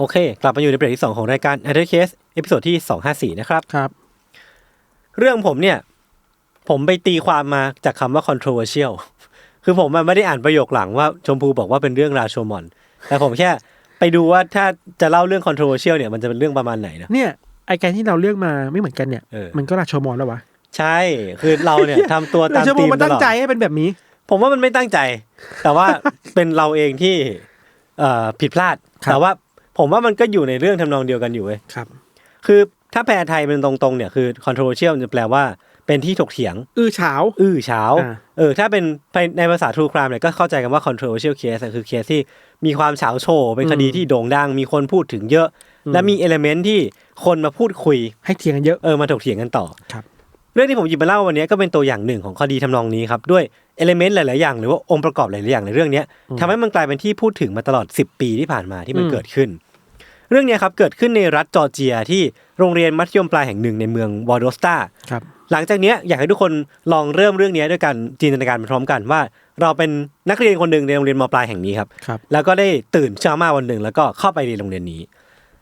โอเค กลับมาอยู่ในเบรกที่ 2 ของรายการ a d d Case เอพิโซดที่ 254 นะครับ ครับ เรื่องผมเนี่ย ผมไปตีความมาจากคำว่า controversial คือผมอะไม่ได้อ่านประโยคหลังว่าชมพูบอกว่าเป็นเรื่องราโชมอน แต่ผมแค่ไปดูว่าถ้าจะเล่าเรื่อง controversial เนี่ยมันจะเป็นเรื่องประมาณไหนนะ เนี่ยไอการที่เราเลือกมาไม่เหมือนกันเนี่ย เออ มันก็ราชมอนแล้ววะใช่ คือเราเนี่ยทำตัวตามราชมธีอนมมันตตั้ลงอดใจให้เป็นแบบนี้ ผมว่ามันไม่ตั้งใจ แต่ว่าเป็นเราเองที่เอ่อผิดพลาด ครับ แต่ว่า ผมว่ามันก็อยู่ในเรื่องทำนองเดียวกันอยู่เว้ยครับ คือถ้าแปลไทยเป็นตรงๆเนี่ยคือ controversial มันจะแปลว่าเป็นที่ถกเถียง อื้อเฉาอื้อเฉาอ่าเออถ้าเป็นในภาษา True Crime เนี่ยก็เข้าใจกันว่า controversial case อะคือเคสที่มีความเฉาโชว์เป็นคดีที่โด่งดังมีคนพูดถึงเยอะ และมีเอลเมนต์ที่คนมาพูดคุยให้เถียงกันเยอะเออมาถกเถียงกันต่อครับเรื่องที่ผมหยิบมาเล่าวันนี้ก็เป็นตัวอย่างหนึ่งของคดีทำนองนี้ครับด้วยเอลเมนต์หลาย ๆ อย่างหรือว่าองค์ประกอบหลาย ๆ อย่างในเรื่องเนี้ยทำให้มันกลายเป็นที่พูดถึงมาตลอด 10 ปีที่ผ่านมาที่มันอืมเกิดขึ้น เรื่องเนี้ยครับเกิดขึ้นในรัฐจอร์เจียที่โรงเรียนมัธยมปลายแห่งหนึ่งในเมืองวอร์โดสตาครับหลังจากเนี้ยอยากให้ทุกคนลองเริ่มเรื่องเนี้ยด้วยการจินตนาการไปพร้อมกันว่า เราเป็นนักเรียนคนหนึ่งในโรงเรียนมปลายแห่งนี้ครับครับแล้วก็ได้ตื่นเช้ามาวันหนึ่งแล้วก็เข้าไปเรียนโรงเรียนนี้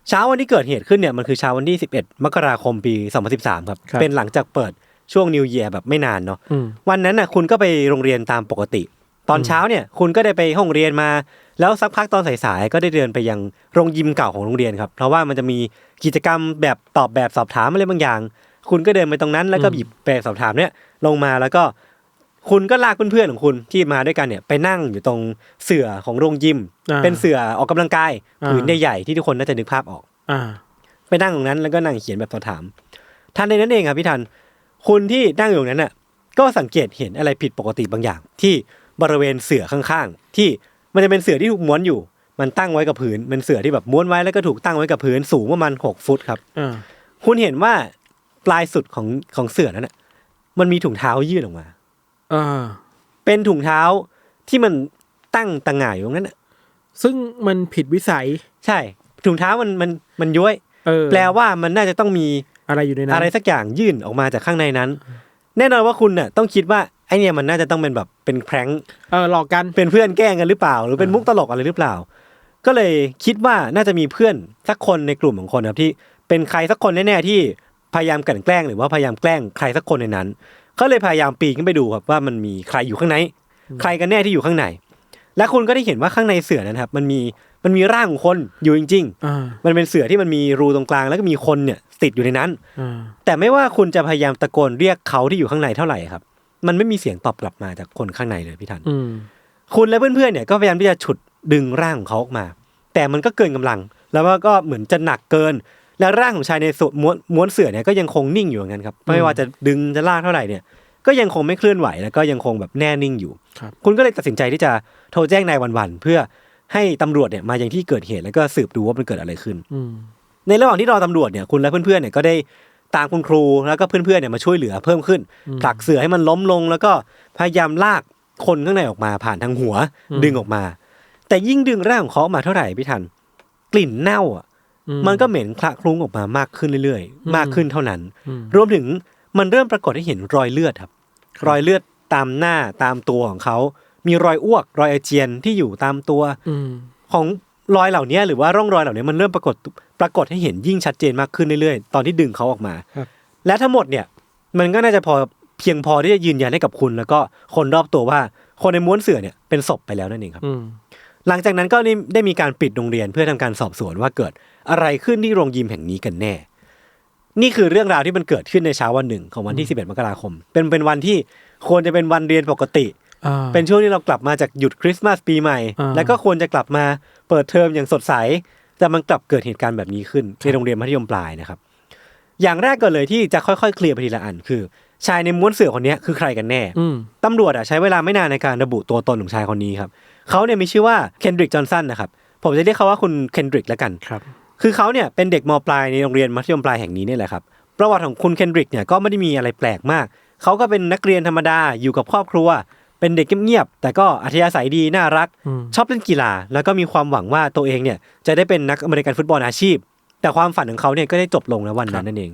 เช้าวันที่เกิดเหตุขึ้นเนี่ยมันคือเช้าวันที่ 11 มกราคมปี 2013ครับครับเป็นหลังจากเปิดช่วงนิวเยียร์แบบไม่นานเนาะอืมวันนั้นน่ะคุณก็ไปโรงเรียนตามปกติ ตอนเช้าเนี่ยคุณก็ได้ไปห้องเรียนมา แล้วสักพักตอนสายๆก็ได้เดินไปยังโรงยิมเก่าของโรงเรียนครับ เพราะว่ามันจะมีกิจกรรมแบบตอบแบบสอบถามอะไรบางอย่าง คุณก็เดินไปตรงนั้นแล้วก็หยิบแบบสอบถามเนี่ยลงมาแล้วก็ คุณก็ลากเพื่อนๆของคุณที่มาด้วยกันเนี่ยไปนั่งอยู่ตรงเสื่อของโรงยิมอ่าเป็นเสื่อออกกำลังกายอ่าผืนใหญ่ๆที่ทุกคนน่าจะนึกภาพออกอ่าไปนั่งตรงนั้นแล้วก็นั่งเขียนแบบสอบถามทันในนั้นเองครับพี่ทันคุณที่นั่งอยู่ตรงนั้นน่ะก็สังเกตเห็นอะไรผิดปกติบางอย่าง ที่ บริเวณเสื่อข้างๆ ที่มันจะเป็นเสื่อที่ถูกม้วนอยู่ มันตั้งไว้กับพื้นเป็นเสื่อที่แบบม้วนไว้แล้วก็ถูกตั้งไว้กับพื้นสูงประมาณหกฟุตครับอ่าคุณเห็นว่าปลายสุดของของเสื่อนั้นน่ะมันมีถุงเท้ายื่นออกมาอ่าเป็นถุงเท้าที่มันตั้งต่างหง่ายอยู่ตรงนั้นน่ะซึ่งมันผิดวิสัย ใช่ ถุงเท้ามันมันมันย้วยเออแปลว่ามันน่าจะต้องมีอะไรอยู่ในนั้นอะไรสักอย่างยื่นออกมาจากข้างในนั้น แน่นอนว่าคุณน่ะ ต้องคิดว่า ไอเนี่ยมันน่าจะต้องเป็นแบบเป็นแพร้งเออหลอกกันเป็นเพื่อนแกล้งกันหรือเปล่า หรือเป็นมุกตลกอะไรหรือเปล่า ก็เลยคิดว่าน่าจะมีเพื่อนสักคนในกลุ่มของคนครับที่เป็นใครสักคนแน่ๆที่พยายามกลั่นแกล้งหรือว่าพยายามแกล้งใครสักคนในนั้นเขาเลยพยายามปีนขึ้นไปดูครับว่ามันมีใครอยู่ข้างใน ใครกันแน่ที่อยู่ข้างใน และคุณก็ได้เห็นว่าข้างในเสือนั้นครับ มันมีมันมีร่างของคนอยู่จริงอ่าๆมันเป็นเสือที่มันมีรูตรงกลางแล้วก็มีคนเนี่ยติดอยู่ในนั้นอ่าแต่ไม่ว่าคุณจะพยายามตะโกนเรียกเขาที่อยู่ข้างในเท่าไหร่ครับ มันไม่มีเสียงตอบกลับมาจากคนข้างในเลยพี่ทันอืมคุณและเพื่อนๆเนี่ยก็พยายามที่จะฉุดดึงร่างของเขาออกมา แต่มันก็เกินกำลัง แล้วก็เหมือนจะหนักเกิน และร่างของชายในสุม้วนม้วนเสือเนี่ยก็ยังคงนิ่งอยู่อย่างนั้นครับไม่ว่าจะดึงจะลากเท่าไหร่เนี่ย ก็ยังคงไม่เคลื่อนไหวแล้วก็ยังคงแบบแน่นิ่งอยู่ครับคุณก็เลยตัดสินใจที่จะโทรแจ้งนายวันๆเพื่อให้ตำรวจเนี่ยมายังที่เกิดเหตุแล้วก็สืบดูว่ามันเกิดอะไรขึ้นอืมในระหว่างที่รอตำรวจเนี่ยคุณและเพื่อนๆเนี่ยก็ได้ ตามคุณครูแล้วก็เพื่อนๆเนี่ยมาช่วยเหลือเพิ่มขึ้นผลักเสือให้มันล้มลง แล้วก็พยายามลากคนข้างในออกมาผ่านทางหัวดึงออกมา แต่ยิ่งดึงร่างของเขาออกมาเท่าไหร่พี่ทัน กลิ่นเน่าอะอืมันก็เหม็นคละคลุ้งออกมามากขึ้นเรื่อยๆ มากขึ้นเท่านั้นอืมรวมถึงมันเริ่มปรากฏให้เห็นรอยเลือดครับ รอยเลือดตามหน้าตามตัวของเขา มีรอยอ้วก รอยอาเจียนที่อยู่ตามตัวอืมของ รอยเหล่านี้หรือว่าร่องรอยเหล่านี้มันเริ่มปรากฏปรากฏให้เห็นยิ่งชัดเจนมากขึ้นเรื่อยๆ ตอนที่ดึงเขาออกมาครับและทั้งหมดเนี่ยมันก็น่าจะพอเพียงพอที่จะยืนยันให้กับคุณ แล้วก็คนรอบตัวว่าคนในม้วนเสือเนี่ยเป็นศพไปแล้วนั่นเองครับอืมหลังจากนั้นก็ได้ได้มีการปิดโรงเรียนเพื่อทำการสอบสวนว่าเกิดอะไรขึ้นที่โรงยิมแห่งนี้กันแน่ นี่คือเรื่องราวที่มันเกิดขึ้นในเช้าวันหนึ่งของวันที่ 11 มกราคม เป็นเป็นวันที่ควรจะเป็นวันเรียนปกติอ่า เป็นช่วงที่เรากลับมาจากหยุดคริสต์มาสปีใหม่อ่าแล้วก็ควรจะกลับมาเปิดเทอมอย่างสดใส แต่มันกลับเกิดเหตุการณ์แบบนี้ขึ้นในโรงเรียนมัธยมปลายนะครับ อย่างแรกก่อนเลยที่จะค่อยๆ เคลียร์ไปทีละอันคือ ชายในม้วนเสือคนนี้คือใครกันแน่อืมตำรวจอะใช้เวลาไม่นานในการระบุตัวตนของชายคนนี้ครับเขาเนี่ยมีชื่อว่าเคนดริกจอห์นสันนะครับผมจะเรียกเขาว่าคุณเคนดริกแล้วกันครับ คือเขาเนี่ยเป็นเด็กมปลายในโรงเรียนมัธยมปลายแห่งนี้เนี่ยแหละครับประวัติของคุณเคนดริกเนี่ยก็ไม่ได้มีอะไรแปลกมากเขาก็เป็นนักเรียนธรรมดาอยู่กับครอบครัว เป็นเด็กเงียบๆแต่ก็อัธยาศัยดีน่ารักอืมชอบเล่นกีฬา แล้วก็มีความหวังว่าตัวเองเนี่ยจะได้เป็นนักอเมริกันฟุตบอลอาชีพ แต่ความฝันของเขาเนี่ยก็ได้จบลงในวันนั้นนั่นเอง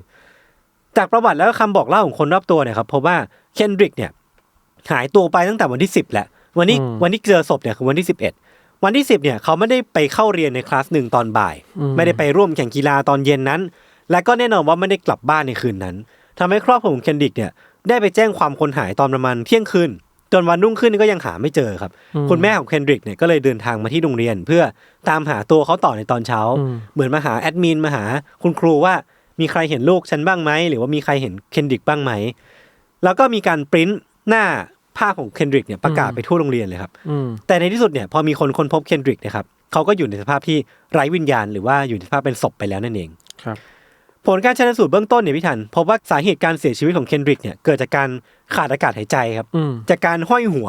จากประวัติแล้วก็คำบอกเล่าของคนรอบตัวเนี่ยครับพบว่าเคนดริกเนี่ยหายตัวไปตั้งแต่วันที่10แหละ วันนี้วันที่เจอศพเนี่ยคือวันที่11วันที่สิบเนี่ยเขาไม่ได้ไปเข้าเรียนในคลาสหนึ่งตอนบ่ายอืมไม่ได้ไปร่วมแข่งกีฬาตอนเย็นนั้น และก็แน่นอนว่าไม่ได้กลับบ้านในคืนนั้นทำให้ครอบครัวของเคนดริกเนี่ยได้ไปแจ้งความคนหายตอนประมาณเที่ยงคืน จนวันรุ่งขึ้นก็ยังหาไม่เจอครับ คุณแม่ของเคนดริกเนี่ยก็เลยเดินทางมาที่โรงเรียน เพื่อตามหาตัวเขาต่อในตอนเช้าอืมเหมือนมาหาแอดมินมาหาคุณครูว่ามีใครเห็นลูกฉันบ้างไหมหรือว่ามีใครเห็นเคนดริกบ้างไหมแล้วก็มีการปริ้นหน้าภาพของเคนดริกเนี่ยประกาศไปทั่วโรงเรียนเลยครับอืมแต่ในที่สุดเนี่ยพอมีคนค้นพบเคนดริกนะครับเขาก็อยู่ในสภาพที่ไร้วิญญาณหรือว่าอยู่ในสภาพเป็นศพไปแล้วนั่นเองครับ ผลการชันสูตรเบื้องต้นเนี่ยพี่ทันพบว่าสาเหตุการเสียชีวิตของเคนดริกเนี่ยเกิดจากการขาดอากาศหายใจครับอืมจากการห้อยหัว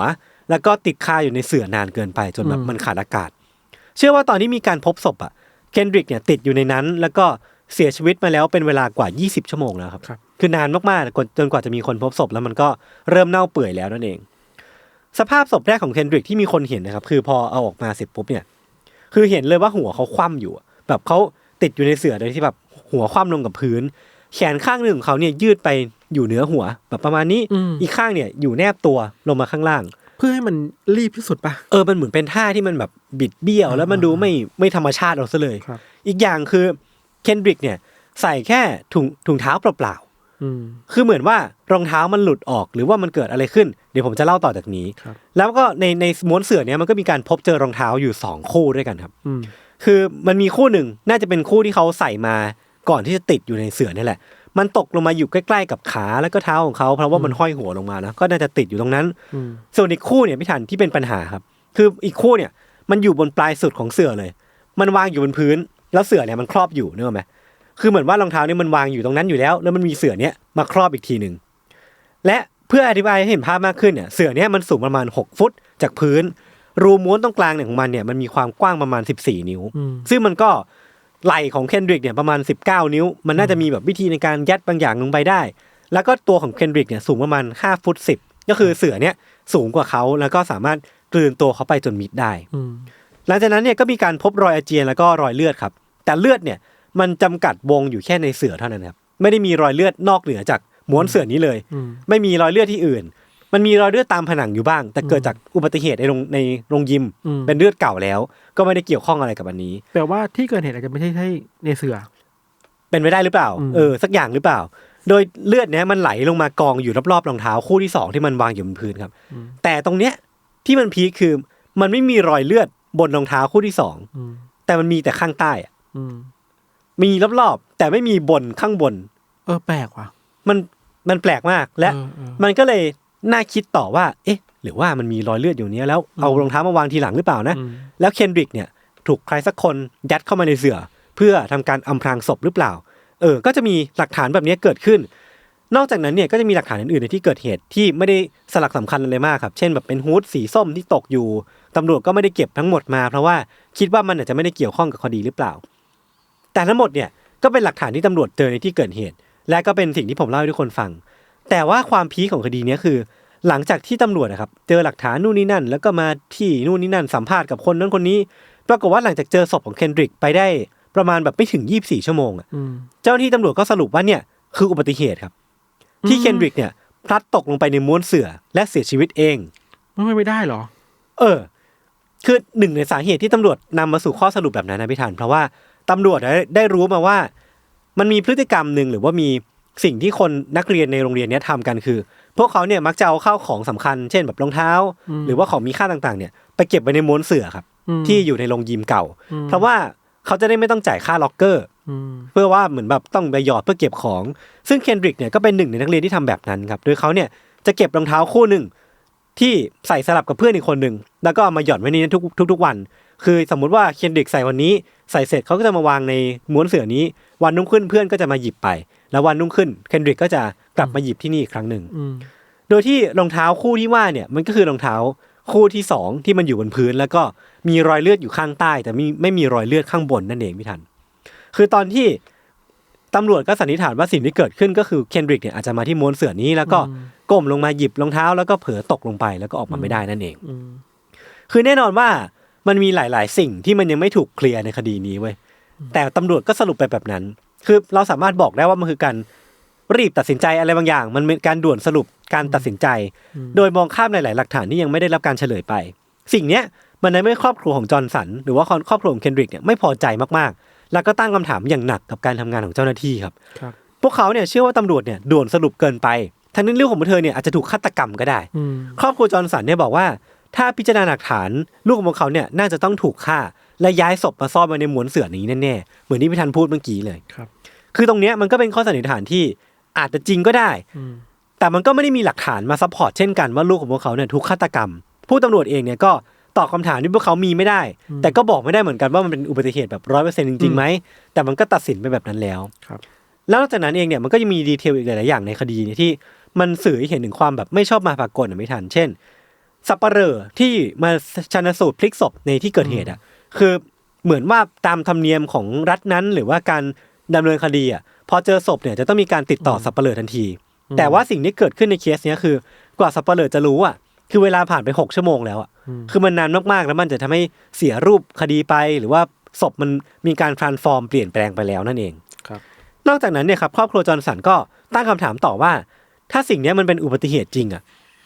แล้วก็ติดคาอยู่ในเสื่อนานเกินไปจนแบบอืมมันขาดอากาศ เชื่อว่าตอนที่มีการพบศพอะเคนดริกเนี่ยติดอยู่ในนั้น แล้วก็เสียชีวิตมาแล้วเป็นเวลากว่า 20 ชั่วโมงแล้วครับครับคือนานมากๆกว่าจนกว่าจะมีคนพบศพแล้วมันก็เริ่มเน่าเปื่อยแล้วนั่นเอง สภาพศพแรกของเคนดริกที่มีคนเห็นนะครับคือพอเอาออกมาเสร็จปุ๊บเนี่ย คือเห็นเลยว่าหัวเขาคว่ำอยู่อะแบบเขาติดอยู่ในเสื่อโดยที่แบบ หัวคว่ำลงกับพื้น แขนข้างหนึ่งของเขาเนี่ยยืดไปอยู่เหนือหัว แบบประมาณนี้อืมอีกข้างเนี่ยอยู่แนบตัวลงมาข้างล่าง เพื่อให้มันรีบที่สุดปะเออมันเหมือนเป็นท่าที่มันแบบบิดเบี้ยว แล้วมันดูไม่ไม่ธรรมชาติเอาซะเลยครับอีกอย่างคือเคนดริกเนี่ยใส่แค่ถุงถุงเท้าเปล่าอืมๆคือเหมือนว่ารองเท้ามันหลุดออกหรือว่ามันเกิดอะไรขึ้น เดี๋ยวผมจะเล่าต่อจากนี้ครับแล้วก็ในในม้วนเสื่อเนี่ยมันก็มีการพบเจอรองเท้าอยู่สองคู่ด้วยกันครับอืมคือมันมีคู่หนึ่งน่าจะเป็นคู่ที่เขาใส่มา ก่อนที่จะติดอยู่ในเสื่อนี่แหละ มันตกลงมาอยู่ใกล้ๆกับขาแล้วก็เท้าของเขาเพราะว่ามันห้อยหัวลงมานะก็น่าจะติดอยู่ตรงนั้นอืมส่วนอีกคู่เนี่ยพี่ทันที่เป็นปัญหาครับ คืออีกคู่เนี่ย มันอยู่บนปลายสุดของเสื่อเลย มันวางอยู่บนพื้น แล้วเสื่อเนี่ยมันครอบอยู่นึกออกไหมคือเหมือนว่ารองเท้าเนี่ยมันวางอยู่ตรงนั้นอยู่แล้ว แล้วมันมีเสื่อเนี่ยมาครอบอีกทีหนึ่งและเพื่ออธิบายให้เห็นภาพมากขึ้นเนี่ยเสื่อเนี่ยมันสูงประมาณ 6 ฟุตจากพื้น รูม้วนตรงกลางเนี่ยของมันเนี่ยมันมีความกว้างประมาณ 14 นิ้วอืมซึ่งมันก็ ไหล่ของเคนดริกเนี่ยประมาณ 19 นิ้ว มันน่าจะมีแบบวิธีในการยัดบางอย่างลงไปได้ แล้วก็ตัวของเคนดริกเนี่ยสูงประมาณ5ฟุต10 ก็คือเสือเนี่ยสูงกว่าเขาแล้วก็สามารถกลืนตัวเขาไปจนมิดได้อืมหลังจากนั้นเนี่ยก็มีการพบรอยอาเจียนแล้วก็รอยเลือดครับ แต่เลือดเนี่ยมันจำกัดวงอยู่แค่ในเสือเท่านั้นครับไม่ได้มีรอยเลือดนอกเหนือจากม้วนเสือนี้เลยอืมไม่มีรอยเลือดที่อื่น มันมีรอยเลือดตามผนังอยู่บ้าง แต่เกิดจากอุบัติเหตุในโรงในโรงยิม อืม เป็นเลือดเก่าแล้ว ก็ไม่ได้เกี่ยวข้องอะไรกับอันนี้แต่ว่าที่เกิดเหตุอาจจะไม่ใช่ใช่ในเสือ เป็นไปได้หรือเปล่า อืม เออ สักอย่างหรือเปล่า โดยเลือดเนี้ยมันไหลลงมากองอยู่รอบๆรองเท้าคู่ที่สองที่มันวางอยู่บนพื้นครับ แต่ตรงเนี้ยที่มันพีคคือ มันไม่มีรอยเลือดบนรองเท้าคู่ที่สองอืมแต่มันมีแต่ข้างใต้อะอืมมีรอบๆ แต่ไม่มีบนข้างบน เออแปลกว่ะมันมันแปลกมากและ เออเออมันก็เลย น่าคิดต่อว่า เอ๊ะ หรือว่ามันมีรอยเลือดอยู่เนี้ยแล้วเอารองเท้ามาวางทีหลังหรือเปล่านะอืมแล้วเคนดริกเนี่ยถูกใครสักคนยัดเข้ามาในเสื่อเพื่อทำการอำพรางศพหรือเปล่า เออ ก็จะมีหลักฐานแบบนี้เกิดขึ้น นอกจากนั้นเนี่ยก็จะมีหลักฐานอื่นๆในที่เกิดเหตุที่ไม่ได้สลักสำคัญอะไรมากครับ เช่นแบบเป็นฮูดสีส้มที่ตกอยู่ตำรวจก็ไม่ได้เก็บทั้งหมดมา เพราะว่าคิดว่ามันอาจจะไม่ได้เกี่ยวข้องกับคดีหรือเปล่า แต่ทั้งหมดเนี่ยก็เป็นหลักฐานที่ตำรวจเจอในที่เกิดเหตุ และก็เป็นสิ่งที่ผมเล่าให้ทุกคนฟัง แต่ว่าความพีคของคดีเนี้ยคือ หลังจากที่ตำรวจนะครับเจอหลักฐานนู่นนี่นั่น แล้วก็มาที่นู่นนี่นั่นสัมภาษณ์กับคนนั้นคนนี้ปรากฏว่าหลังจากเจอศพของเคนดริกไปได้ประมาณแบบไม่ถึง24ชั่วโมงอะอืมเจ้าหน้าที่ตำรวจก็สรุปว่าเนี่ยคืออุบัติเหตุครับ ที่อืมเคนดริกเนี่ยพลัดตกลงไปในม้วนเสื่อและเสียชีวิตเองไม่ไม่ได้เหรอ เออ คือหนึ่งในสาเหตุที่ตำรวจนำมาสู่ข้อสรุปแบบนั้นนะพี่ธันเพราะว่าตำรวจได้ได้รู้มาว่า มันมีพฤติกรรมหนึ่งหรือว่ามี สิ่งที่คนนักเรียนในโรงเรียนเนี้ยทำกันคือ พวกเขาเนี่ยมักจะเอาข้าวของสำคัญ เช่นแบบรองเท้าอืมหรือว่าของมีค่าต่างๆเนี่ยไปเก็บไว้ในม้วนเสื่อครับอืมที่อยู่ในโรงยิมเก่าอืมเพราะว่าเขาจะได้ไม่ต้องจ่ายค่าล็อกเกอร์อืมเพื่อว่าเหมือนแบบต้องไปหยอดเพื่อเก็บของ ซึ่งเคนดริกเนี่ยก็เป็นหนึ่งในนักเรียนที่ทำแบบนั้นครับโดยเขาเนี่ยจะเก็บรองเท้าคู่หนึ่งที่ใส่สลับกับเพื่อนอีกคนหนึ่งแล้วก็เอามาหย่อนไว้ในนั้นทุกทุกทุกวัน คือสมมุติว่าเคนดริกใส่วันนี้ ใส่เสร็จเขาก็จะมาวางในม้วนเสื่อนี้ วันนุ่งขึ้นเพื่อนก็จะมาหยิบไป แล้ววันนุ่งขึ้นเคนดริกก็จะกลับมาหยิบที่นี่อีกครั้งหนึ่งอืมโดยที่รองเท้าคู่ที่ว่าเนี่ยมันก็คือรองเท้าคู่ที่สองที่มันอยู่บนพื้น แล้วก็มีรอยเลือดอยู่ข้างใต้ แต่ไม่ไม่มีรอยเลือดข้างบนนั่นเองพี่ทัน คือตอนที่ตำรวจก็สันนิษฐานว่าสิ่งที่เกิดขึ้นก็คือเคนดริกเนี่ยอาจจะมาที่ม้วนเสื่อนี้ แล้วก็ก้มลงมาหยิบรองเท้า แล้วก็เผลอตกลงไปแล้วก็ออกมาไม่ได้นั่นเองอืมคือแน่นอนว่า มันมีหลาย ๆ สิ่งที่มันยังไม่ถูกเคลียร์ในคดีนี้เว้ยแต่ตำรวจก็สรุปไปแบบนั้น คือเราสามารถบอกได้ว่ามันคือการรีบตัดสินใจอะไรบางอย่าง มันเป็นการด่วนสรุปการตัดสินใจ โดยมองข้ามหลาย ๆ หลักฐานที่ยังไม่ได้รับการเฉลยไป สิ่งเนี้ยมันทำให้ครอบครัวของจอห์นสัน หรือว่าครอบครัวของเคนดริกเนี่ยไม่พอใจมาก ๆ แล้วก็ตั้งคำถามอย่างหนักกับการทำงานของเจ้าหน้าที่ครับครับ พวกเขาเนี่ยเชื่อว่าตำรวจเนี่ยด่วนสรุปเกินไปทั้งนี้เรื่องของเธอเนี่ยอาจจะถูกฆาตกรรมก็ได้อืมครอบครัวจอห์นสันเนี่ยบอกว่า ถ้าพิจารณาหลักฐานลูกของพวกเขาเนี่ยน่าจะต้องถูกฆ่า และย้ายศพมาซ่อนไว้ในม้วนเสื่อนี้แน่ๆเหมือนที่พี่ทันพูดเมื่อกี้เลยครับ คือตรงเนี้ยมันก็เป็นข้อสันนิษฐานที่อาจจะจริงก็ได้อืมแต่มันก็ไม่ได้มีหลักฐานมาซัพพอร์ตเช่นกันว่าลูกของพวกเขาเนี่ยถูกฆาตกรรม ผู้ตำรวจเองเนี่ยก็ตอบคำถามที่พวกเขามีไม่ได้ แต่ก็บอกไม่ได้เหมือนกันว่ามันเป็นอุบัติเหตุแบบร้อยเปอร์เซ็นต์จริงๆไหมแต่มันก็ตัดสินไปแบบนั้นแล้วครับ แล้วนอกจากนั้นเองเนี่ยมันก็ยังมีดีเทลอีกหลายๆอย่างในคดีเนี่ยที่มันสื่อให้เห็นถึงความแบบไม่ชอบมาพากลอะไม่ทัน เช่น สับปะเหร่อที่มาชันสูตรพลิกศพในที่เกิดเหตุอะคือเหมือนว่าตามธรรมเนียมของรัฐนั้นหรือว่าการดำเนินคดีอะพอเจอศพเนี่ยจะต้องมีการติดต่อสับปะเหร่อทันที แต่ว่าสิ่งที่เกิดขึ้นในเคสเนี้ยคือ กว่าสับปะเหร่อจะรู้อะคือเวลาผ่านไปหกชั่วโมงแล้วอะคือมันนานมากๆแล้วมันจะทำให้เสียรูปคดีไป หรือว่าศพมันมีการทรานส์ฟอร์มเปลี่ยนแปลงไปแล้วนั่นเองครับ นอกจากนั้นเนี่ยครับครอบครัวจอห์นสันก็ตั้งคำถามต่อว่า ถ้าสิ่งเนี้ยมันเป็นอุบัติเหตุจริงอะ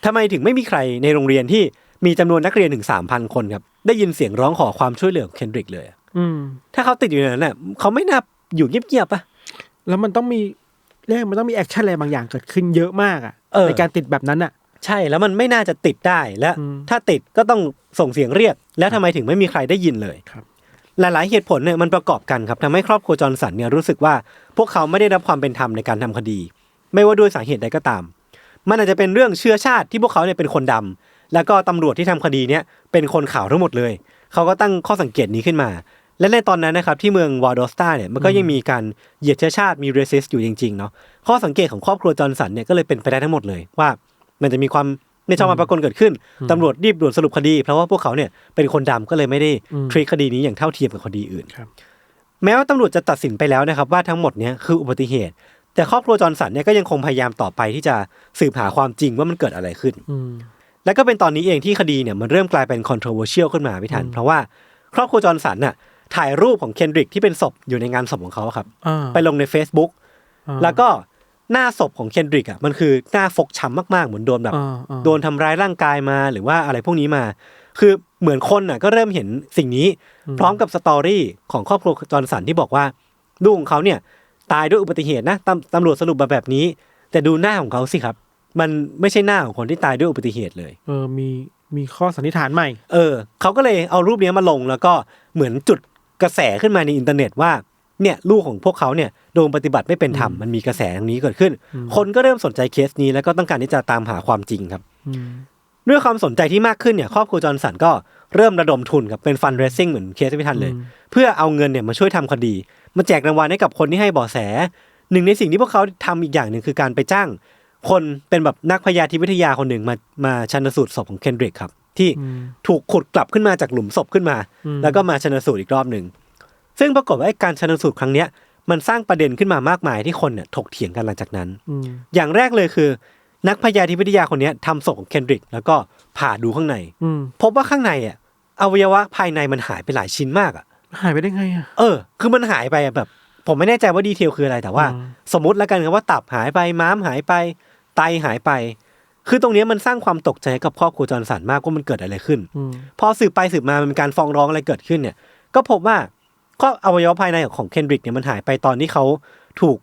ทำไมถึงไม่มีใครในโรงเรียนที่มีจำนวนนักเรียนถึงสามพันคนครับ ได้ยินเสียงร้องขอความช่วยเหลือของเคนดริกเลยอะอืมถ้าเขาติดอยู่ในนั้นน่ะเขาไม่น่าอยู่เงียบๆปะแล้วมันต้องมีเรียกมันต้องมีแอคชั่นอะไรบางอย่างเกิดขึ้นเยอะมากอะเออในการติดแบบนั้นอะ ใช่แล้วมันไม่น่าจะติดได้และอืมถ้าติดก็ต้องส่งเสียงเรียก แล้วทำไมถึงไม่มีใครได้ยินเลยครับ หลายๆเหตุผลเนี่ยมันประกอบกันครับทำให้ครอบครัวจอห์นสันเนี่ยรู้สึกว่า พวกเขาไม่ได้รับความเป็นธรรมในการทำคดี ไม่ว่าด้วยสาเหตุใดก็ตาม มันอาจจะเป็นเรื่องเชื้อชาติที่พวกเขาเนี่ยเป็นคนดำแล้วก็ตำรวจที่ทำคดีเนี่ยเป็นคนขาวทั้งหมดเลย เขาก็ตั้งข้อสังเกตนี้ขึ้นมา และในตอนนั้นนะครับที่เมืองวอร์ดอสตาเนี่ยมันก็ยังมีการเหยียดเชื้อชาติมีเรสิสอยู่จริงๆเนาะข้อสังเกตของครอบครัวจอห์นสันเนี่ยก็เลยเป็นไปได้ทั้งหมดเลยว่า มันจะมีความในชอบมาปรากฏเกิดขึ้น ตำรวจรีบด่วนสรุปคดี เพราะว่าพวกเขาเนี่ยเป็นคนดำก็เลยไม่ได้อืมทรีคดีนี้อย่างเท่าเทียมกับคดีอื่นครับแม้ว่าตำรวจจะตัดสินไปแล้วนะครับว่าทั้งหมดเนี้ยคืออุบัติเหตุ แต่ครอบครัวจอห์นสันเนี่ยก็ยังคงพยายามต่อไปที่จะสืบหาความจริงว่ามันเกิดอะไรขึ้นอืมและก็เป็นตอนนี้เองที่คดีเนี่ยมันเริ่มกลายเป็น controversial ขึ้นมาพี่ทันเพราะว่าครอบครัวจอห์นสันน่ะถ่ายรูปของเคนดริกที่เป็นศพอยู่ในงานศพของเขาครับอ่าไปลงใน Facebook อ่าแล้วก็หน้าศพของเคนดริกอะมันคือหน้าฟกช้ำมากๆ เหมือนโดนแบบอ่าอ่าโดนทำร้ายร่างกายมาหรือว่าอะไรพวกนี้มา คือเหมือนคนน่ะก็เริ่มเห็นสิ่งนี้ พร้อมกับสตอรี่ของครอบครัวจอห์นสันที่บอกว่าลูกของเขาเนี่ย ตายด้วยอุบัติเหตุนะตำตำรวจสรุปมาแบบนี้ แต่ดูหน้าของเขาสิครับ มันไม่ใช่หน้าของคนที่ตายด้วยอุบัติเหตุเลย เออมีมีข้อสันนิษฐานใหม่ เออเขาก็เลยเอารูปเนี้ยมาลงแล้วก็เหมือนจุดกระแสขึ้นมาในอินเทอร์เน็ตว่าเนี่ยลูกของพวกเขาเนี่ยโดนปฏิบัติไม่เป็นธรรมมันมีกระแสอย่างนี้เกิดขึ้น คนก็เริ่มสนใจเคสนี้แล้วก็ต้องการที่จะตามหาความจริงครับอืมด้วยความสนใจที่มากขึ้นเนี่ยครอบครัวจอห์นสันก็เริ่มระดมทุนครับเป็นฟันเรซิ่งเหมือนเคสที่พี่ทันเลย เพื่อเอาเงินเนี่ยมาช่วยทำคดี มาแจกรางวัลให้กับคนที่ให้เบาะแส หนึ่งในสิ่งที่พวกเขาทำอีกอย่างหนึ่งคือการไปจ้าง คนเป็นแบบนักพยาธิวิทยาคนหนึ่งมามาชันสูตรศพของเคนดริกครับ ที่อืมถูกขุดกลับขึ้นมาจากหลุมศพขึ้นมาอืมแล้วก็มาชันสูตรอีกรอบหนึ่งซึ่งปรากฏว่าไอ้การชันสูตรครั้งเนี้ยมันสร้างประเด็นขึ้นมามากมายที่คนเนี่ยถกเถียงกันหลังจากนั้นอืมอย่างแรกเลยคือ นักพยาธิวิทยาคนเนี้ยทำศพของเคนดริก แล้วก็ผ่าดูข้างในอืมพบว่าข้างในอะอวัยวะภายในมันหายไปหลายชิ้นมากอะ หายไปได้ไงอะ เออ คือมันหายไปอะแบบ ผมไม่แน่ใจว่าดีเทลคืออะไรแต่ว่าอืมสมมติแล้วกันครับว่าตับหายไปม้ามหายไป ไตหายไป คือตรงเนี้ยมันสร้างความตกใจให้กับครอบครัวจอห์นสันมากว่ามันเกิดอะไรขึ้นอืมพอสืบไปสืบมามันมีการฟ้องร้องอะไรเกิดขึ้นเนี่ย ก็พบว่าข้ออวัยวะภายในของเคนดริกเนี่ยมันหายไปตอนที่เขาถูก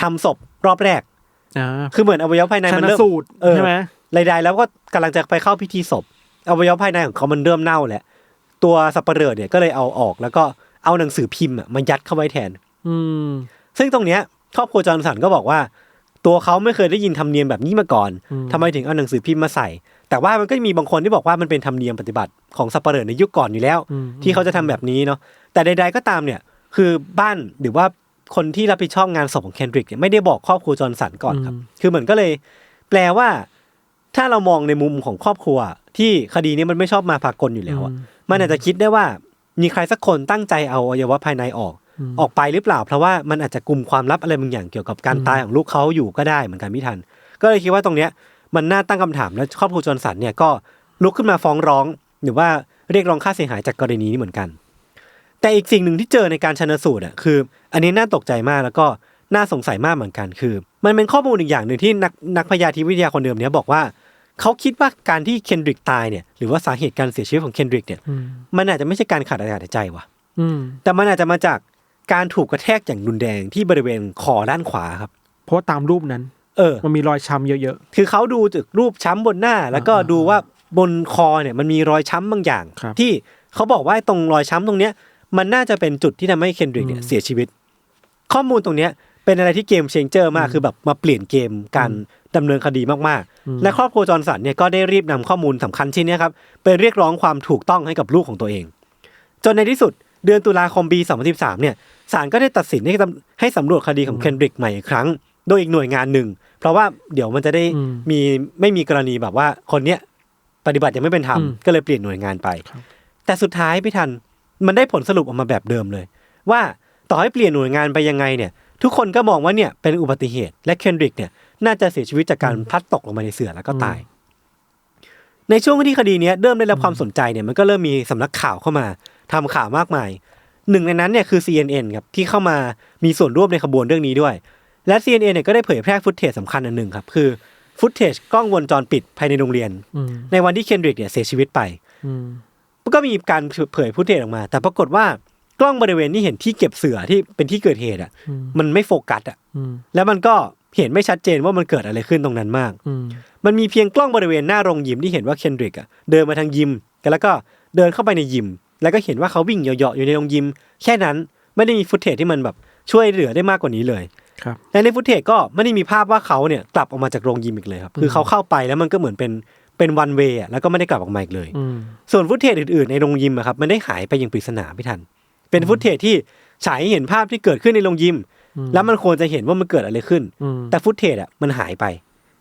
ทำศพรอบแรกอ่าคือเหมือนอวัยวะภายในชัมันนเริ่มสูตรเออใช่ไหมรายๆแล้วก็กำลังจะไปเข้าพิธีศพอวัยวะภายในของเขามันเริ่มเน่าแหละ ตัวสับปะเหร่อเนี่ยก็เลยเอาออกแล้วก็เอาหนังสือพิมพ์อะมายัดเข้าไว้แทน อืม ซึ่งตรงเนี้ยครอบครัวจอห์นสันก็บอกว่า ตัวเขาไม่เคยได้ยินธรรมเนียมแบบนี้มาก่อนอืมทำไมถึงเอาหนังสือพิมพ์มาใส่ แต่ว่ามันก็มีบางคนที่บอกว่ามันเป็นธรรมเนียมปฏิบัติของสับปะเหร่อในยุคก่อนอยู่แล้วอืมที่เขาจะทำแบบนี้เนาะแต่ใด ๆก็ตามเนี่ย คือบ้านหรือว่าคนที่รับผิดชอบงานศพของเคนดริกเนี่ยไม่ได้บอกครอบครัวจอห์นสันก่อนครับ คือเหมือนก็เลย แปลว่า ถ้าเรามองในมุมของครอบครัว ที่คดีนี้มันไม่ชอบมาพากลอยู่แล้วอะ มันอาจจะคิดได้ว่ามีใครสักคนตั้งใจเอาอวัยวะภายในออกมออกไปหรือเปล่า เพราะว่ามันอาจจะกลุ่มความลับอะไรบางอย่างเกี่ยวกับการอืมตายของลูกเขาอยู่ก็ได้เหมือนกันพี่ทัน ก็เลยคิดว่าตรงเนี้ยมันน่าตั้งคำถามและครอบครัวจอห์นสันเนี่ยก็ลุกขึ้นมาฟ้องร้อง หรือว่าเรียกร้องค่าเสียหายจากกรณีนี้เหมือนกัน แต่อีกสิ่งหนึ่งที่เจอในการชันสูตรอะคือ อันนี้น่าตกใจมากแล้วก็น่าสงสัยมากเหมือนกันคือ มันเป็นข้อมูลอีกอย่างหนึ่งที่นักนักพยาธิวิทยาคนเดิมเนี้ยบอกว่า เขาคิดว่าการที่เคนดริกตายเนี่ยหรือว่าสาเหตุการเสียชีวิตของเคนดริกเนี่ยอืมมันอาจจะไม่ใช่การขาดอากาศหายใจว่ะอืมแต่มันอาจจะมาจากการถูกกระแทกอย่างรุนแรงที่บริเวณคอด้านขวาครับ เพราะว่าตามรูปนั้น เออ มันมีรอยช้ำเยอะคือเขาดูจากรูปช้ำบนหน้า แล้วก็อ่าดูว่าบนคอเนี่ยมันมีรอยช้ำบางอย่างครับที่เขาบอกว่าตรงรอยช้ำตรงเนี้ย มันน่าจะเป็นจุดที่ทำให้เคนดริกเนี่ยอืมเสียชีวิต ข้อมูลตรงเนี้ยเป็นอะไรที่เกมเชงเจอร์มากคือแบบมาเปลี่ยนเกมการ ดำเนินคดีมากอืมๆและครอบครัวจอร์นสันเนี่ยก็ได้รีบนำข้อมูลสำคัญชิ้นเนี้ยครับไปเรียกร้องความถูกต้องให้กับลูกของตัวเอง จนในที่สุดเดือนตุลาคมปี 2013 เนี่ยศาลก็ได้ตัดสินให้ตำให้สำรวจคดีของเคนดริกใหม่อีกครั้ง โดยอีกหน่วยงานหนึ่ง เพราะว่าเดี๋ยวมันจะได้อืมมีไม่มีกรณีแบบว่าคนเนี้ยปฏิบัติยังไม่เป็นธรรมอืมก็เลยเปลี่ยนหน่วยงานไปครับแต่สุดท้ายพี่ทันมันได้ผลสรุปออกมาแบบเดิมเลย ว่าต่อให้เปลี่ยนหน่วยงานไปยังไงเนี่ย ทุกคนก็มองว่าเนี่ยเป็นอุบัติเหตุและเคนดริกเนี่ย น่าจะเสียชีวิตจากการพลัดตกลงมาในเสือแล้วก็ตาย ในช่วงที่คดีเนี้ยเริ่มได้รับความสนใจเนี่ยมันก็เริ่มมีสำนักข่าวเข้ามาทำข่าวมากมาย หนึ่งในนั้นเนี่ยคือ CNN ครับที่เข้ามามีส่วนร่วมในขบวนเรื่องนี้ด้วย และ CNN เนี่ยก็ได้เผยแพร่ฟุตเทจสำคัญอันหนึ่งครับคือฟุตเทจกล้องวงจรปิดภายในโรงเรียนๆอืมในวันที่เคนดริกเนี่ยเสียชีวิตไปอืมก็มีการเผยฟุตเทจออกมา แต่ปรากฏว่ากล้องบริเวณที่เห็นที่เก็บเสือที่เป็นที่เกิดเหตุอะอืมมันไม่โฟกัสอะอืมแล้วมันก็ เห็นไม่ชัดเจนว่ามันเกิดอะไรขึ้นตรงนั้นมากอืมมันมีเพียงกล้องบริเวณหน้าโรงยิมที่เห็นว่าเคนดริกอะเดินมาทางยิมกันแล้วก็เดินเข้าไปในยิม แล้วก็เห็นว่าเขาวิ่งเหยาะๆอยู่ในโรงยิม แค่นั้นไม่ได้มีฟุตเทจที่มันแบบช่วยเหลือได้มากกว่านี้เลยครับและในฟุตเทจก็ไม่ได้มีภาพว่าเขาเนี่ยกลับออกมาจากโรงยิมอีกเลยครับ คือเขาเข้าไปแล้วมันก็เหมือนเป็นเป็นวันเวย์แล้วก็ไม่ได้กลับออกมาอีกเลยอืมส่วนฟุตเทจอื่นๆในโรงยิมอะครับมันได้หายไปอย่างปริศนาไม่ทัน เป็นฟุตเทจที่ฉายให้เห็นภาพที่เกิดขึ้นในโรงยิมอืม แล้วมันควรจะเห็นว่ามันเกิดอะไรขึ้นอืมแต่ฟุตเทจอะมันหายไป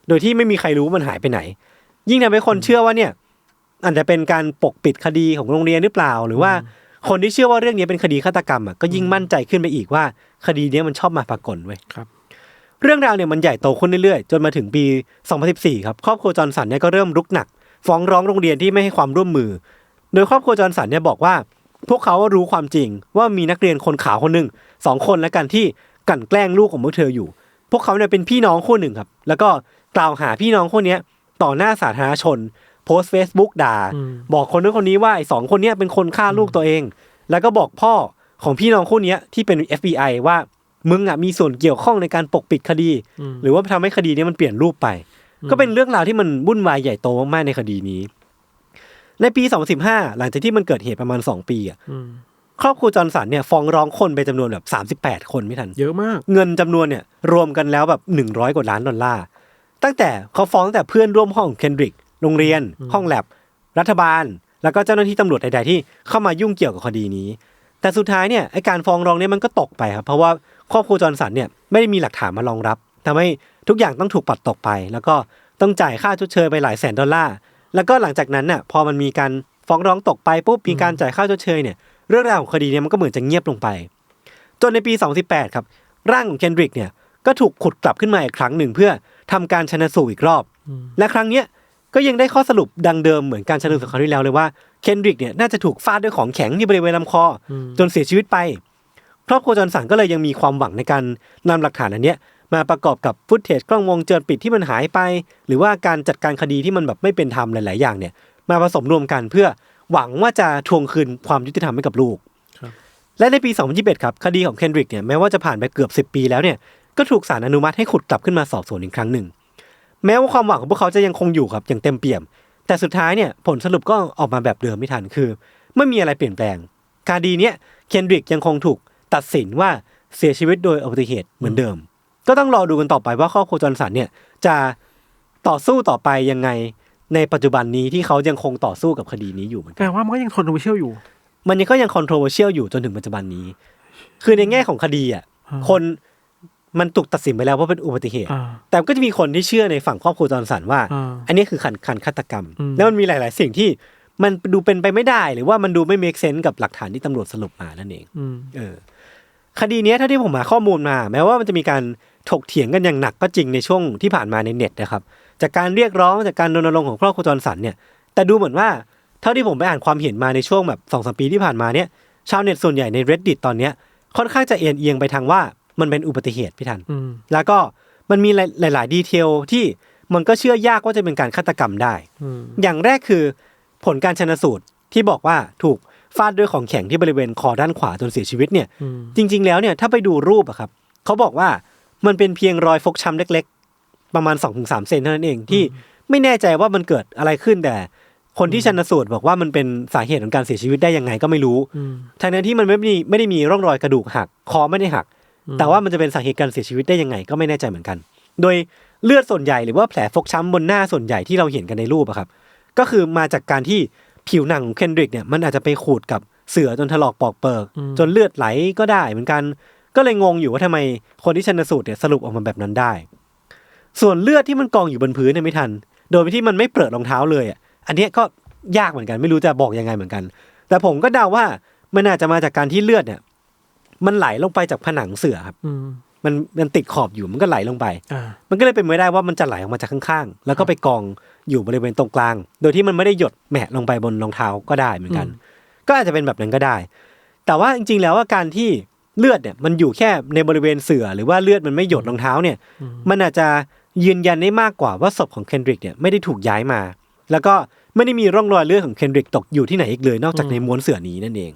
โดยที่ไม่มีใครรู้ว่ามันหายไปไหน ยิ่งทำให้คนเชื่อว่าเนี่ยอาจจะเป็นการปกปิดคดีของโรงเรียนหรือเปล่า หรือว่าคนที่เชื่อว่าเรื่องนี้เป็นคดีฆาตกรรมอะก็ยิ่งมั่นใจขึ้นไปอีกว่า คดีเนี้ยมันชอบมาปรากฏเว้ยครับ เรื่องราวเนี่ยมันใหญ่โตขึ้นเรื่อยๆ จนมาถึงปี 2014 ครับครอบครัวจอร์นสันเนี่ยก็เริ่มรุกหนัก ฟ้องร้องโรงเรียนที่ไม่ให้ความร่วมมือ โดยครอบครัวจอร์นสันเนี่ยบอกว่า พวกเขารู้ความจริงว่ามีนักเรียนคนขาวคนหนึ่งสองคนแล้วกันที่ กลั่นแกล้งลูกของพวกเธออยู่ พวกเขาเนี่ยเป็นพี่น้องคู่หนึ่งครับ แล้วก็กล่าวหาพี่น้องคู่เนี้ยต่อหน้าสาธารณชน โพสต์ Facebook ด่าอืมบอกคนนู้นคนนี้ว่าไอ้สองคนเนี้ยเป็นคนฆ่าลูกตัวเอง แล้วก็บอกพ่อของพี่น้องคู่เนี้ยที่เป็น FBI ว่ามึงอะมีส่วนเกี่ยวข้องในการปกปิดคดีอืมหรือว่าทำให้คดีเนี้มันเปลี่ยนรูปไป ก็เป็นเรื่องราวที่มันวุ่นวายใหญ่โตมากๆในคดีนี้ ในปี 2015 หลังจากที่มันเกิดเหตุประมาณ 2 ปีอะอืม ครอบครัวจอร์นสันเนี่ยฟ้องร้องคนไปจำนวนแบบ 38 คนไม่ทัน เยอะมาก เงินจำนวนเนี่ยรวมกันแล้วแบบ 100 กว่าล้านดอลลาร์ ตั้งแต่เขาฟ้องตั้งแต่เพื่อนร่วมห้องเคนดริก โรงเรียน ห้องแลบ รัฐบาล แล้วก็เจ้าหน้าที่ตำรวจใดๆที่เข้ามายุ่งเกี่ยวกับคดีนี้ แต่สุดท้ายเนี่ยไอการฟ้องร้องเนี่ยมันก็ตกไปครับ เพราะว่าครอบครัวจอร์นสันเนี่ยไม่ได้มีหลักฐานมารองรับทำให้ทุกอย่างต้องถูกปัดตกไป แล้วก็ต้องจ่ายค่าชดเชยไปหลายแสนดอลลาร์ แล้วก็หลังจากนั้นน่ะพอมันมีการฟ้องร้องตกไปปุ๊บมีการจ่ายค่าชดเชยเนี่ย เรื่องราวของคดีเนี่ยมันก็เหมือนจะเงียบลงไป จนในปี 2018 ครับ ร่างของเคนดริกเนี่ยก็ถูกขุดกลับขึ้นมาอีกครั้งหนึ่งเพื่อทำการชนะสูตรอีกรอบอืมและครั้งเนี้ยก็ยังได้ข้อสรุปดังเดิมเหมือนการชนะสูตรคราวที่แล้วเลยว่าเคนดริกเนี่ยน่าจะถูกฟาดด้วยของแข็งที่บริเวณลำคออมจนเสียชีวิตไป ครอบครัวจอร์นสันก็เลยยังมีความหวังในการนำหลักฐานอันเนี้ยมาประกอบกับฟุตเทจกล้องวงจรปิดที่มันหายไป หรือว่าการจัดการคดีที่มันแบบไม่เป็นธรรมหลาย ๆ อย่างเนี่ยมาผสมรวมกันเพื่อ หวังว่าจะทวงคืนความยุติธรรมให้กับลูกครับและในปี 2021 ครับ คดีของเคนดริกเนี่ยแม้ว่าจะผ่านไปเกือบ 10 ปีแล้วเนี่ยก็ถูกศาลอนุมัติให้ขุดกลับขึ้นมาสอบสวนอีกครั้งหนึ่ง แม้ว่าความหวังของพวกเขาจะยังคงอยู่ครับอย่างเต็มเปี่ยม แต่สุดท้ายเนี่ยผลสรุปก็ออกมาแบบเดิมไม่ทันคือไม่มีอะไรเปลี่ยนแปลงคดีเนี้ยเคนดริกยังคงถูกตัดสินว่าเสียชีวิตโดยอุบัติเหตุเหมือนเดิม ก็ต้องรอดูกันต่อไปว่าครอบครัวจอร์นสันเนี่ยจะต่อสู้ต่อไปยังไง ในปัจจุบันนี้ที่เขายังคงต่อสู้กับคดีนี้อยู่เหมือนกันแปลว่ามันก็ยังทนวิเชียลอยู่ มันยังก็ยัง controversial อยู่จนถึงปัจจุบันนี้ คือในแง่ของคดีอะอ่า คนมันถูกตัดสินไปแล้วว่าเป็นอุบัติเหตุ อ่า แต่ก็จะมีคนที่เชื่อในฝั่งครอบครัวจอร์นสันว่า อ่าอันนี้คือขันขันฆาตกรรม อืม แล้วมันมีหลาย ๆ สิ่งที่มันดูเป็นไปไม่ได้ หรือว่ามันดูไม่ make sense กับหลักฐานที่ตำรวจสรุปมานั่นเอง อืม เออคดีเนี้ยเท่าที่ผมหาข้อมูลมา แม้ว่ามันจะมีการถกเถียงกันอย่างหนักก็จริงในช่วงที่ผ่านมาในเน็ตนะครับ จากการเรียกร้องจากการรณรงค์ของครอบครัวจอร์นสันเนี่ยแต่ดูเหมือนว่าเท่าที่ผมไปอ่านความเห็นมาในช่วงแบบสองสมปีที่ผ่านมาเนี่ยชาวเน็ตส่วนใหญ่ใน reddit ตอนเนี้ยค่อนข้างจะเอียงเอียงไปทางว่ามันเป็นอุบัติเหตุพี่ทันอืมแล้วก็มันมีหลาย ๆ ดีเทลที่มันก็เชื่อยากว่าจะเป็นการฆาตกรรมได้อืมอย่างแรกคือผลการชนสูตรที่บอกว่าถูกฟาดด้วยของแข็งที่บริเวณคอด้านขวาจนเสียชีวิตเนี่ยอืมจริง ๆ แล้วเนี่ยถ้าไปดูรูปอะครับเขาบอกว่ามันเป็นเพียงรอยฟกช้ำเล็กๆ ประมาณ2-3เซนเท่านั้นเองที่ไม่แน่ใจว่ามันเกิดอะไรขึ้นแต่ คนที่ชันสูตรบอกว่ามันเป็นสาเหตุของการเสียชีวิตได้ยังไงก็ไม่รู้อืมทั้งนั้นที่มันไม่มีไม่ได้มีร่องรอยกระดูกหักคอไม่ได้หัก แต่ว่ามันจะเป็นสาเหตุการเสียชีวิตได้ยังไงก็ไม่แน่ใจเหมือนกัน โดยเลือดส่วนใหญ่หรือว่าแผลฟกช้ำบนหน้าส่วนใหญ่ที่เราเห็นกันในรูปอะครับ ก็คือมาจากการที่ผิวหนังของเคนดริกเนี่ยมันอาจจะไปขูดกับเสือจนถลอกปอกเปิกจนเลือดไหลก็ได้เหมือนกัน ก็เลยงงอยู่ว่าทำไมคนที่ชันสูตรเนี่ยสรุปออกมาแบบนั้นได้ ส่วนเลือดที่มันกองอยู่บนพื้นเนี่ยไม่ทัน โดยที่มันไม่เปรอะรองเท้าเลยอะอันเนี้ยก็ยากเหมือนกันไม่รู้จะบอกยังไงเหมือนกัน แต่ผมก็เดาว่ามันอาจจะมาจากการที่เลือดเนี่ย มันไหลลงไปจากผนังเสือครับอืมมันมันติดขอบอยู่มันก็ไหลลงไปอ่ามันก็เลยเป็นไปได้ว่ามันจะไหลออกมาจากข้างๆ แล้วก็ไปกองอยู่บริเวณตรงกลาง โดยที่มันไม่ได้หยดแหมะลงไปบนรองเท้าก็ได้เหมือนกัน ก็อาจจะเป็นแบบนั้นก็ได้ แต่ว่าจริงๆแล้วว่าการที่เลือดเนี่ยมันอยู่แค่ในบริเวณเสือหรือว่าเลือดมันไม่หยดรองเท้าเนี่ย มันอาจจะ ยืนยันได้มากกว่าว่าศพของเคนดริกเนี่ยไม่ได้ถูกย้ายมา แล้วก็ไม่ได้มีร่องรอยเลือดของเคนดริกตกอยู่ที่ไหนอีกเลย นอกจากในม้วนเสือนี้นั่นเอง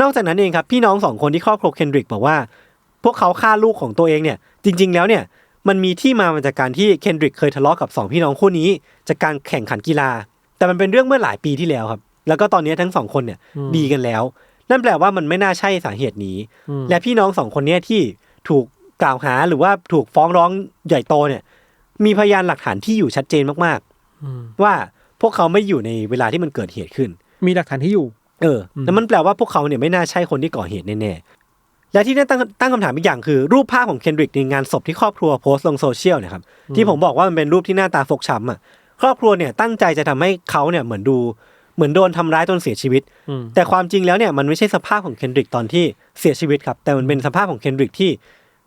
นอกจากนั้นเองครับพี่น้องสองคนที่ครอบครัวเคนดริกบอกว่า พวกเขาฆ่าลูกของตัวเองเนี่ย จริง ๆ แล้วเนี่ยมันมีที่มามาจากการที่เคนดริกเคยทะเลาะกับสองพี่น้องคู่นี้ จากการแข่งขันกีฬา แต่มันเป็นเรื่องเมื่อหลายปีที่แล้วครับ แล้วก็ตอนนี้ทั้งสองคนเนี่ยดีกันแล้ว นั่นแปลว่ามันไม่น่าใช่สาเหตุนี้อืมและพี่น้องสองคนเนี้ที่ถูก กล่าวหาหรือว่าถูกฟ้องร้องใหญ่โตเนี่ย มีพยานหลักฐานที่อยู่ชัดเจนมากอืมๆว่าพวกเขาไม่อยู่ในเวลาที่มันเกิดเหตุขึ้น มีหลักฐานที่อยู่ เออแล้วมันแปลว่าพวกเขาเนี่ยไม่น่าใช่คนที่ก่อเหตุแน่ๆและที่น่าตั้งตั้งคำถามอีกอย่างคือ รูปภาพของเคนดริกในงานศพที่ครอบครัวโพสต์ลงโซเชียลเนะครับที่ผมบอกว่ามันเป็นรูปที่หน้าตาฟกช้ำอะครอบครัวเนี่ยตั้งใจจะทำให้เขาเนี่ยเหมือนดูเหมือนโดนทำร้ายจนเสียชีวิตอืมแต่ความจริงแล้วเนี่ยมันไม่ใช่สภาพของเคนดริกตอนที่เสียชีวิตครับ แต่มันเป็นสภาพของเคนดริกที่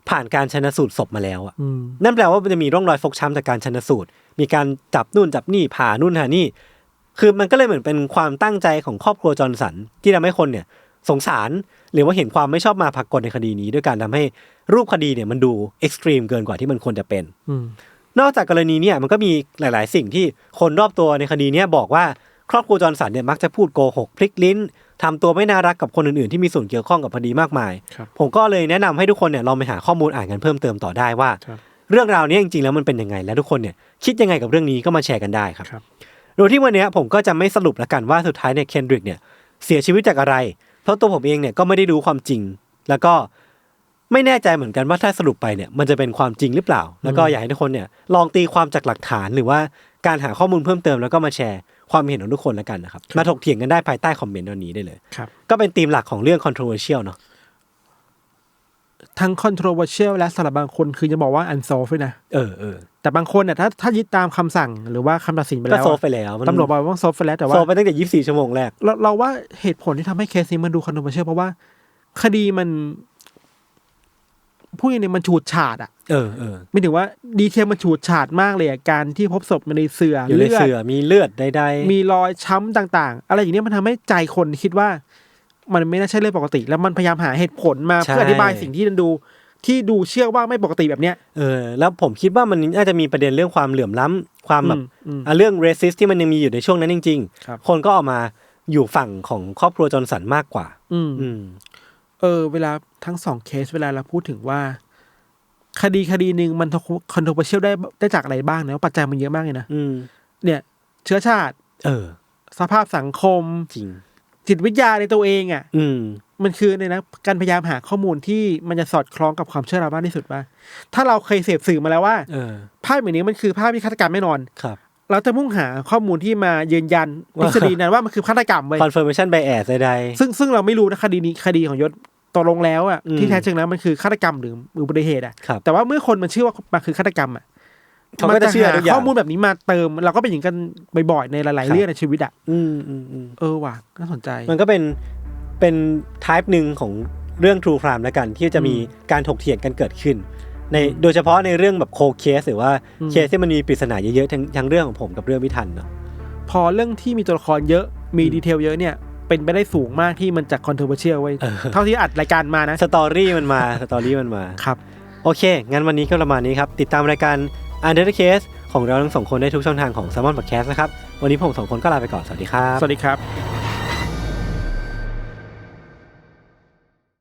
ผ่านการชนะสูตรศพมาแล้วอะอืมนั่นแปลว่ามันจะมีร่องรอยฟกช้ำจากการชนสูตร มีการจับนู่นจับนี่ผ่านู่นหานี่ คือมันก็เลยเหมือนเป็นความตั้งใจของครอบครัวจอร์นสันที่ทำให้คนเนี่ย สงสารหรือว่าเห็นความไม่ชอบมาพากลในคดีนี้ ด้วยการทำให้รูปคดีเนี่ยมันดูเอ็กซ์ตรีมเกินกว่าที่มันควรจะเป็นอืมนอกจากกรณีเนี่ยมันก็มีหลาย ๆ สิ่งที่คนรอบตัวในคดีเนี้ยบอกว่าครอบครัวจอร์นสันเนี่ยมักจะพูดโกหกพลิกลิ้น ทำตัวไม่น่ารักกับคนอื่นๆ ที่มีส่วนเกี่ยวข้องกับคดีมากมายครับผมก็เลยแนะนำให้ทุกคนเนี่ยลองไปหาข้อมูลอ่านกันเพิ่มเติมต่อได้ว่าครับเรื่องราวเนี้ยจริงๆแล้วมันเป็นยังไง และทุกคนเนี่ยคิดยังไงกับเรื่องนี้ก็มาแชร์กันได้ครับครับโดยที่วันเนี้ยผมก็จะไม่สรุปละกันว่าสุดท้ายเนี่ยเคนดริกเนี่ยเสียชีวิตจากอะไร เพราะตัวผมเองเนี่ยก็ไม่ได้รู้ความจริง แล้วก็ไม่แน่ใจเหมือนกันว่าถ้าสรุปไปเนี่ยมันจะเป็นความจริงหรือเปล่า แล้วก็อยากให้ทุกคนเนี่ยลองตีความจากหลักฐานหรือว่าการหาข้อมูลเพิ่มเติมแล้วก็มาแชร์ ความเห็นของทุกคนแล้วกันนะครับ มาถกเถียงกันได้ภายใต้คอมเมนต์ตอนนี้ได้เลยครับ ก็เป็นธีมหลักของเรื่อง controversial เนาะทั้ง controversial และสำหรับบางคนคือจะบอกว่า unsolved ด้วยนะเออเออแต่บางคนเนี่ยถ้าถ้ายึดตามคำสั่งหรือว่าคำตัดสินไปก็แล้วโซฟอะไปแล้วมันตำรวจบอกว่า solve ไปแล้วแต่ว่าโซฟไปตั้งแต่ยี่สิบสี่ชั่วโมงแรก เราเราว่าเหตุผลที่ทำให้เคสนี้มันดู controversial เพราะว่า คดีมัน พูดอย่างนี้มันฉูดฉาดอะเออเออไม่ถึงว่าดีเทลมันฉูดฉาดมากเลยอะการที่พบศพในเสืออยู่ในเลือดเสือมีเลือดใดๆมีรอยช้ำต่าง ๆ อะไรอย่างเนี้ยมันทำให้ใจคนคิดว่า มันไม่น่าใช่เรื่องปกติ แล้วมันพยายามหาเหตุผลมาใช่เพื่ออธิบายสิ่งที่มันดูที่ดูเชื่อว่าไม่ปกติแบบเนี้ย เออ แล้วผมคิดว่ามันน่าจะมีประเด็นเรื่องความเหลื่อมล้ำความแบบอืมอืมอะเรื่องเรสิสที่มันยังมีอยู่ในช่วงนั้นจริงครับๆคนก็ออกมาอยู่ฝั่งของครอบครัวจอร์นสันมากกว่า อืมอืม เออ เวลาทั้งสองเคสเวลาเราพูดถึงว่า คดีคดีหนึ่งมันคอนโทรเวอร์เชียลได้ได้จากอะไรบ้างนะปัจจัยมันเยอะมากเลยนะอืมเนี่ย เชื้อชาติ เออ สภาพสังคมจริงจิตวิทยาในตัวเองอะ อืม มันคือเนี่ยนะการพยายามหาข้อมูลที่มันจะสอดคล้องกับความเชื่อเรามากที่สุดว่า ถ้าเราเคยเสพสื่อมาแล้วว่าเออภาพแบบนี้มันคือภาพที่ฆาตกรรมแน่นอนครับ เราจะมุ่งหาข้อมูลที่มายืนยันทว่าฤษฎีนั้นว่ามันคือฆาตกรรมเว้ย confirmation bias ใดซึ่งซึ่งเราไม่รู้นะคดีนี้คดีของยศตกลงแล้วอะอืมที่แท้จริงแล้วมันคือฆาตกรรมหรืออุบัติเหตุอะๆครับแต่ว่าเมื่อคนมันเชื่อว่ามันคือฆาตกรรมอะเขาก็จะเชื่อทุกอย่างข้อมูลแบบนี้มาเติม เราก็เป็นอย่างกันบ่อยๆในหลายครับๆเรื่องในชีวิตอะอืมอืมอืมเออว่ะน่าสนใจ มันก็เป็นเป็น type หนึ่งของเรื่อง true crime แล้วกัน ที่จะมีอืมการถกเถียงกันเกิดขึ้น ในโดยเฉพาะในเรื่องแบบ cold case หรือว่าอืมเคสที่มันมีปริศนาเยอะๆทั้งทั้งเรื่องของผมกับเรื่องพิทันเนาะพอเรื่องที่มีตัวละครเยอะมีดีเทลเยอะเนี่ยเป็นไปได้สูงมากที่มันจะคอนเทอร์เชียลไว้ยเออเท่าที่อัดรายการมานะสตอรี่มันมาสตอรี่มันมาครับโอเค งั้นวันนี้ก็ประมาณนี้ครับ ติดตามรายการ Under the Case ของเราทั้งสองคนได้ทุกช่องทางของ s ซ m o n Podcast นะครับ วันนี้ผมสองคนก็ลาไปก่อน สวัสดีครับ สวัสดีครับ